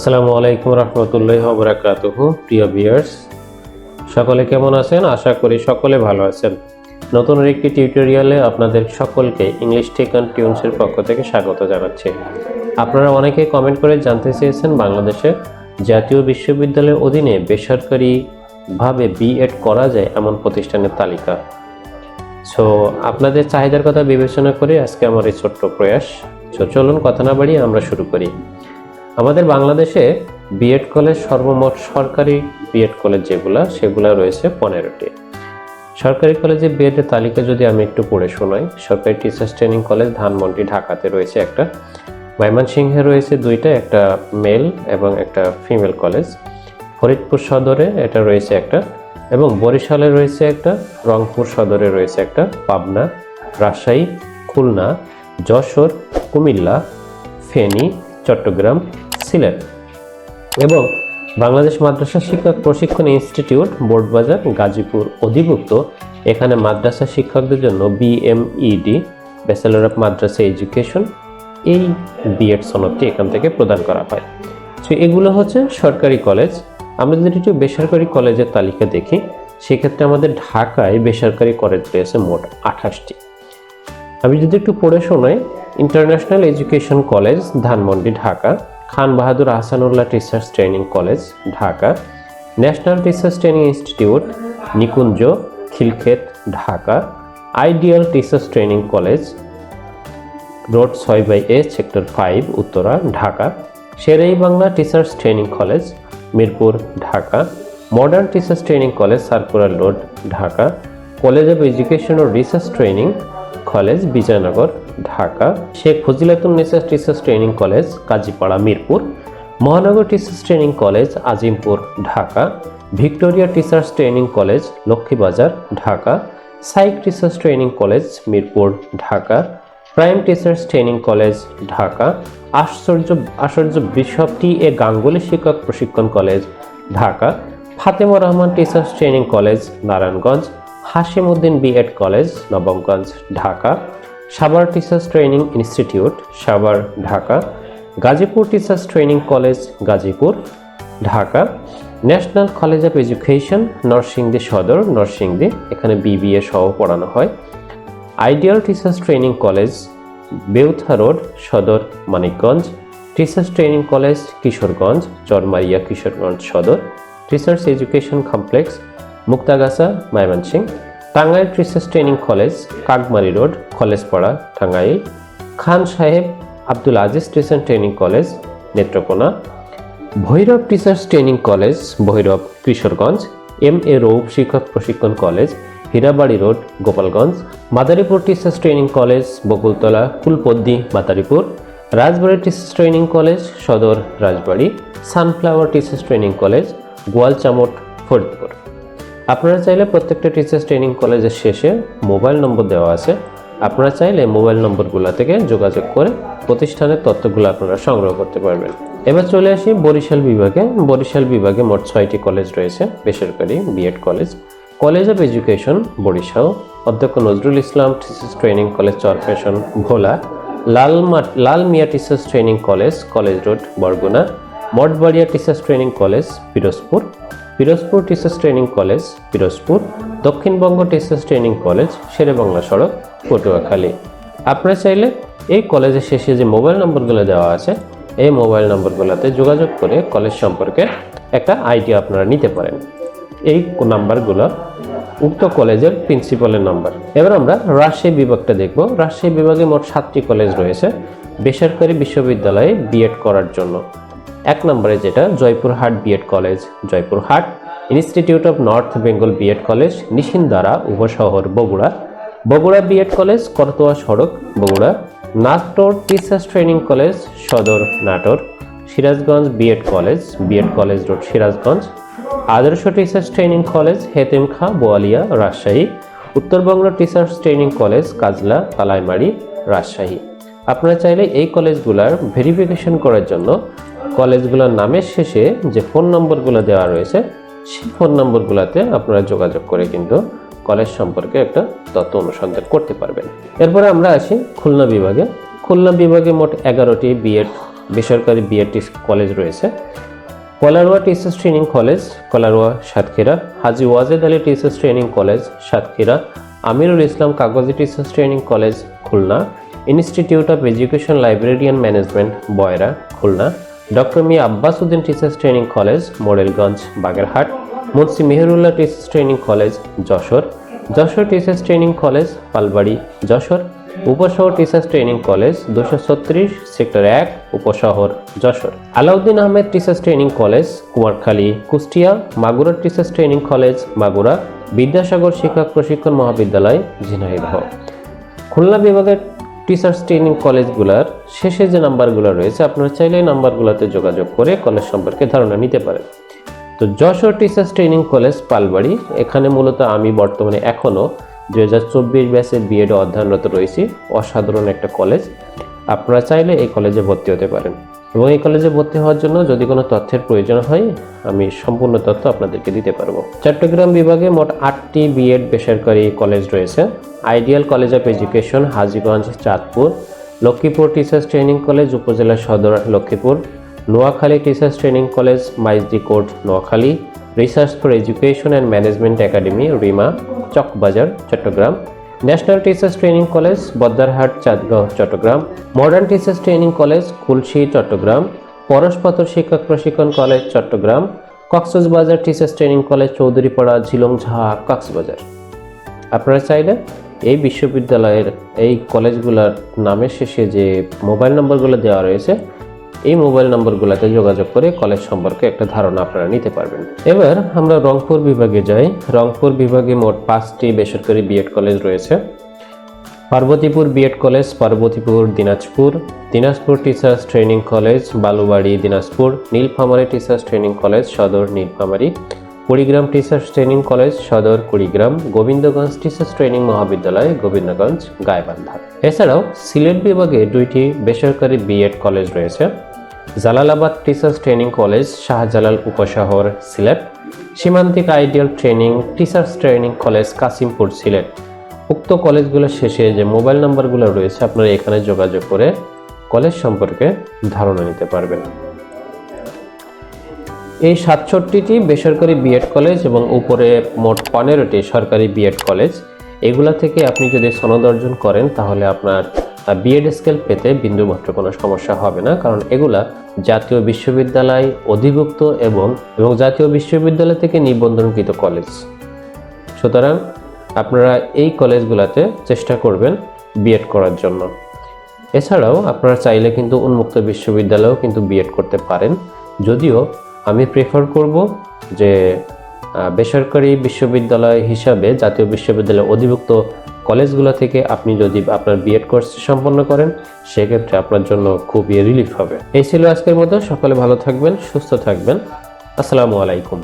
আসসালামু আলাইকুম রহমতুল্লাহ বরাকাতুহ, প্রিয় বিয়ার্স সকলে কেমন আছেন? আশা করি সকলে ভালো আছেন। নতুন একটি টিউটোরিয়ালে আপনাদের সকলকে ইংলিশ টেক অ্যান্ড টিউনসের পক্ষ থেকে স্বাগত জানাচ্ছি। আপনারা অনেকে কমেন্ট করে জানতে চেয়েছেন বাংলাদেশে জাতীয় বিশ্ববিদ্যালয়ের অধীনে বেসরকারিভাবে বিএড করা যায় এমন প্রতিষ্ঠানের তালিকা। সো আপনাদের চাহিদার কথা বিবেচনা করে আজকে আমার এই ছোট্ট প্রয়াস। সো চলুন কথা না বাড়িয়ে আমরা শুরু করি। আমাদের বাংলাদেশে বিএড কলেজ সর্বমোট সরকারি বিএড কলেজ যেগুলা, সেগুলা রয়েছে পনেরোটি। সরকারি কলেজে বিএডের তালিকা যদি আমি একটু পড়ে শোনাই, সরকারি টিচার্স ট্রেনিং কলেজ ধানমন্ডি, ঢাকাতে রয়েছে একটা। ময়মনসিংহে রয়েছে দুইটা, একটা মেল এবং একটা ফিমেল কলেজ ফরিদপুর সদরে এটা রয়েছে একটা এবং বরিশালে রয়েছে একটা, রংপুর সদরে রয়েছে একটা, পাবনা, রাজশাহী, খুলনা, যশোর, কুমিল্লা, ফেনী চট্টগ্রাম, সিলেট এবং বাংলাদেশ মাদ্রাসা শিক্ষক প্রশিক্ষণ ইনস্টিটিউট, বোর্ডবাজার, গাজীপুর অধিভুক্ত। এখানে মাদ্রাসা শিক্ষকদের জন্য BMEd bachelor of madrasa education এই বিএড সনদটি এখান থেকে প্রদান করা হয়। তো এগুলো হচ্ছে সরকারি কলেজ। আমরা যদি একটু বেসরকারি কলেজের তালিকা দেখি, সেক্ষেত্রে আমাদের ঢাকায় বেসরকারি কলেজ রয়েছে মোট আঠাশটি। আমি যদি একটু পড়ে শোনাই international education college Dhanmondi Dhaka Khan Bahadur Ahsanullah teachers training college Dhaka national teachers training institute Nikunja Khilkhet Dhaka ideal teachers training college road ছয় by A sector five Uttara Dhaka Shere Bangla teachers training college Mirpur Dhaka modern teachers training college circular road Dhaka college of education O research training college, Bijoynagar, Dhaka, Sheikh Fazilatunnesa teachers training college, Kazipara, Mirpur, Mohanagar teachers training college, Azimpur, Dhaka, Victoria teachers training college, Lakshmibazar, Dhaka, Saic teachers training college, Mirpur, Dhaka, prime teachers training college, Dhaka, আশ্চর্য archbishop T A Ganguly শিক্ষক প্রশিক্ষণ college, Dhaka, Fatema Rahman teachers training college, Narayanganj Hashim Uddin BEd college Nawabganj, Dhaka, Savar teachers training institute Savar, Dhaka, Gazipur teachers training college Gazipur, Dhaka national college of education Narsingdi Sadar, Narsingdi, এখানে BBA সহ পড়ানো হয়। Ideal teachers training college Beutha road, Sadar Manikganj teachers training college Kishoreganj, Charmaria Kishoreganj Sadar teachers education complex Muktagachha Mymensingh Tangail teachers training college, Kakmari road Collegepara Tangail, Khan Saheb Abdul Aziz teacher training college, Netrokona, Bhairab teachers training college, Bhairab Kishoreganj, M A Rouf শিক্ষক প্রশিক্ষণ college, Hirabari road, Gopalganj, Madaripur teachers training college, Bakultala Kulpaddi Madaripur Rajbari teachers training college, Sadar Rajbari, sunflower teachers training college, Goalchamot, Faridpur. আপনারা চাইলে প্রত্যেকটা teachers training কলেজের শেষে mobile নম্বর দেওয়া আছে। আপনারা চাইলে মোবাইল নম্বরগুলো থেকে যোগাযোগ করে প্রতিষ্ঠানের তথ্যগুলো আপনারা সংগ্রহ করতে পারবেন। এবার চলে আসি বরিশাল বিভাগে। বরিশাল বিভাগে মোট ছয়টি কলেজ রয়েছে, বেসরকারি BEd college college of education Barishal, অধ্যক্ষ Nazrul Islam teachers training college Charpeshon Bhola Lal Lal Mia teachers training college college road Barguna, Mathbaria teachers training college Pirojpur Pirojpur teachers training college Pirojpur Dakshinbanga teachers training college Sherebangla সড়ক, পটুয়াখালী। আপনারা চাইলে এই কলেজের শেষে যে mobile নম্বরগুলো দেওয়া আছে, এই মোবাইল নম্বরগুলোতে যোগাযোগ করে কলেজ সম্পর্কে একটা আইডিয়া আপনারা নিতে পারেন। এই নাম্বারগুলো উক্ত কলেজের প্রিন্সিপালের নাম্বার এবার আমরা রাজশাহী বিভাগটা দেখব। রাজশাহী বিভাগে মোট সাতটি কলেজ রয়েছে, বেসরকারি বিশ্ববিদ্যালয়ে বিএড করার জন্য। এক নম্বরে যেটা, Joypurhat BEd college Joypurhat institute of north Bengal BEd college Nishindara Upashahar Bogura Bogura BEd college Karatoya সড়ক Bogura Natore teachers training college Sadar Natore Sirajganj BEd college BEd college road Sirajganj Adarsha teachers training college Hetem Hetemkha Boalia Rajshahi Uttarbanga teachers training college Kajla Kalaimari Rajshahi আপনারা চাইলে এই কলেজগুলোর verification করার জন্য কলেজগুলোর নামের শেষে যে phone নম্বরগুলো দেওয়া রয়েছে সেই ফোন নম্বরগুলোতে আপনারা যোগাযোগ করে কিন্তু কলেজ সম্পর্কে একটা তথ্য অনুসন্ধান করতে পারবেন। এরপরে আমরা আসি খুলনা বিভাগে। খুলনা বিভাগে মোট এগারোটি বিএড বেসরকারি বিএড কলেজ রয়েছে। Kalaroa teachers training college, Kalaroa, Satkhira, Haji Wajed Ali teachers training college, Satkhira, Amirul Islam Kagoji teachers training college, Khulna, institute of education librarian management, Boyra, Khulna. Doctor me Abbas Uddin teachers training college Morrelganj Bagerhat. Munshi Mehrullah teachers training college, Jessore. Jessore teachers training college, Palbari, Jessore. Upashahar teachers training college, দুশো ছত্রিশ, sector এক, Upashahar, Jessore. Alauddin Ahmed teachers training college Kumarkhali Kushtia. Magura teachers training college, Magura. Vidyasagar শিক্ষক প্রশিক্ষণ মহাবিদ্যালয়, ঝিনাইদহ। খুলনা বিভাগের teachers training কলেজগুলোর শেষে যে নাম্বারগুলো রয়েছে, আপনারা চাইলে এই নাম্বারগুলোতে যোগাযোগ করে কলেজ সম্পর্কে ধারণা নিতে পারেন। তো Jessore teachers training college Palbari, এখানে মূলত আমি বর্তমানে এখনও দু হাজার চব্বিশ ব্যাচে বিএড অধ্যয়নরত রয়েছি। অসাধারণ একটা কলেজ আপনারা চাইলে এই কলেজে ভর্তি হতে পারেন। এবং এই কলেজে ভর্তি হওয়ার জন্য যদি কোনো তথ্যের প্রয়োজন হয়, আমি সম্পূর্ণ তথ্য আপনাদেরকে দিতে পারব। চট্টগ্রাম বিভাগে মোট আটটি বিএড বেসরকারি কলেজ রয়েছে। Ideal college of education Hajiganj, Chandpur. Lakshmipur teachers training college upazila Sadar Lakshmipur. Noakhali teachers training college Maijdee court, Noakhali. Research for education and management academy, Rima. Chawkbazar, Chittagong. National teachers training college Bahaddarhat Chandgaon Chittagong modern teachers training college Khulshi Chittagong Parashpathar শিক্ষক প্রশিক্ষণ college Chittagong Cox's Bazar teachers training college Chowdhurypara Jhilongjha Cox's Bazar আপনারা চাইলে এই বিশ্ববিদ্যালয়ের এই কলেজগুলোর নামের শেষে যে মোবাইল নম্বরগুলো দেওয়া রয়েছে এই মোবাইল নম্বরগুলোতে যোগাযোগ করে কলেজ সম্পর্কে একটা ধারণা আপনারা নিতে পারবেন। এবার আমরা রংপুর বিভাগে যাই। রংপুর বিভাগে মোট পাঁচটি বেসরকারি বিএড কলেজ রয়েছে। Parbatipur B Ed college, Parbatipur, Dinajpur Dinajpur teachers training college Balubari, Dinajpur, Nilphamari teachers training college Sadar Nilphamari, Kurigram teachers training college Sadar Kurigram, Gobindaganj teachers training মহাবিদ্যালয় গোবিন্দগঞ্জ, গাইবান্ধা। এছাড়াও সিলেট বিভাগে দুইটি বেসরকারি বিএড কলেজ রয়েছে। Jalalabad teachers training college Shahjalal Upashahar, Sylhet. Simantik ideal training teachers training college Kasimpur Sylhet. উক্ত কলেজগুলোর শেষে যে মোবাইল নাম্বারগুলো রয়েছে, আপনারা এখানে যোগাযোগ করে কলেজ সম্পর্কে ধারণা নিতে পারবেন। এই সাতষট্টিটি বেসরকারি বিএড কলেজ এবং উপরে মোট পনেরোটি সরকারি বিএড কলেজ এগুলা থেকে আপনি যদি সনদ অর্জন করেন, তাহলে আপনার বিএড স্কেল পেতে বিন্দুমাত্র কোনো সমস্যা হবে না, কারণ এগুলা জাতীয় বিশ্ববিদ্যালয় অধিভুক্ত এবং এবং জাতীয় বিশ্ববিদ্যালয় থেকে নিবন্ধনকৃত কলেজ সুতরাং আপনারা এই কলেজগুলোতে চেষ্টা করবেন বিএড করার জন্য। এছাড়াও আপনারা চাইলে কিন্তু উন্মুক্ত বিশ্ববিদ্যালয়েও কিন্তু বিএড করতে পারেন। যদিও আমি প্রেফার করব যে বেসরকারি বিশ্ববিদ্যালয় হিসাবে জাতীয় বিশ্ববিদ্যালয় অধিভুক্ত কলেজগুলো থেকে আপনি যদি আপনার বিএড কোর্স সম্পন্ন করেন, সেক্ষেত্রে আপনার জন্য খুবই রিলিফ হবে। এই ছিল আজকের মতো। সকলে ভালো থাকবেন, সুস্থ থাকবেন। আসসালামু আলাইকুম।